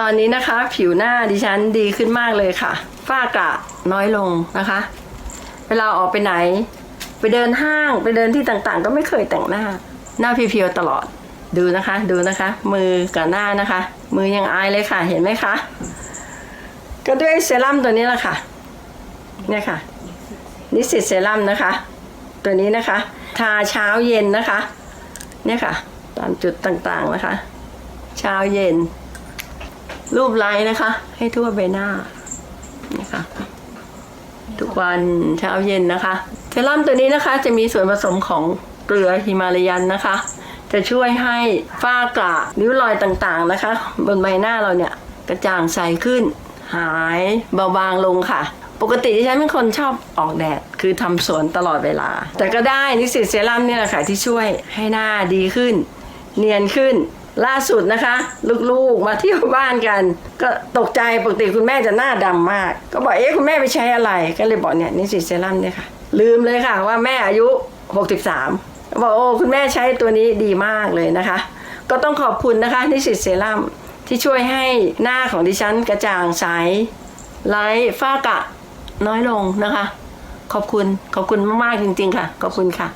ตอนนี้นะคะ ผิวหน้าดิฉันดีขึ้นมากเลยค่ะ ฝ้ากระน้อยลงนะคะ เวลาออกไปไหน ไปเดินห้างไปเดินที่ต่างๆ ก็ไม่เคยแต่งหน้า หน้าเพียวๆตลอดดูนะคะ ดูนะคะ มือกับหน้านะคะ มือยังอายเลยค่ะเห็นไหมคะก็ด้วยเซรั่มตัวนี้แหละค่ะ เนี่ยค่ะ นิสิตเซรั่มนะคะ ตัวนี้นะคะ ทาเช้าเย็นนะคะ เนี่ยค่ะ ตามจุดต่างๆนะคะ เช้าเย็น รูปไลท์นะคะ ให้ทั่วใบหน้านี่ค่ะทุกวันเช้าเย็นนะคะ เซรั่มตัวนี้นะคะจะมีส่วนผสมของเกลือฮิมาลายันนะคะ จะช่วยให้ฝ้ากระริ้วรอยต่างๆนะคะ บนใบหน้าเราเนี่ยกระจ่างใสขึ้น หายเบาบางลงค่ะ ปกติดิฉันเป็นคนชอบออกแดด คือทำสวนตลอดเวลา แต่ก็ได้นิสิตเซรั่มเนี่ยแหละค่ะที่ช่วยให้หน้าดีขึ้น เนียนขึ้น ล่าสุดนะคะ ลูกๆมาเที่ยวบ้านกัน ก็ตกใจปกติคุณแม่จะหน้าดำมาก ก็บอกเอ๊ะคุณแม่ไปใช้อะไร ก็เลยบอกเนี่ยนิสสิตเซรั่มเนี่ยค่ะ ลืมเลยค่ะว่าแม่อายุ 63 บอกโอ้คุณแม่ใช้ตัวนี้ดีมากเลยนะคะ ก็ต้องขอบคุณนะคะนิสสิตเซรั่มที่ช่วยให้หน้าของดิฉันกระจ่างใสไร้ฝ้ากระน้อยลงนะคะ ขอบคุณขอบคุณมากๆจริง ๆ ค่ะ ขอบคุณค่ะ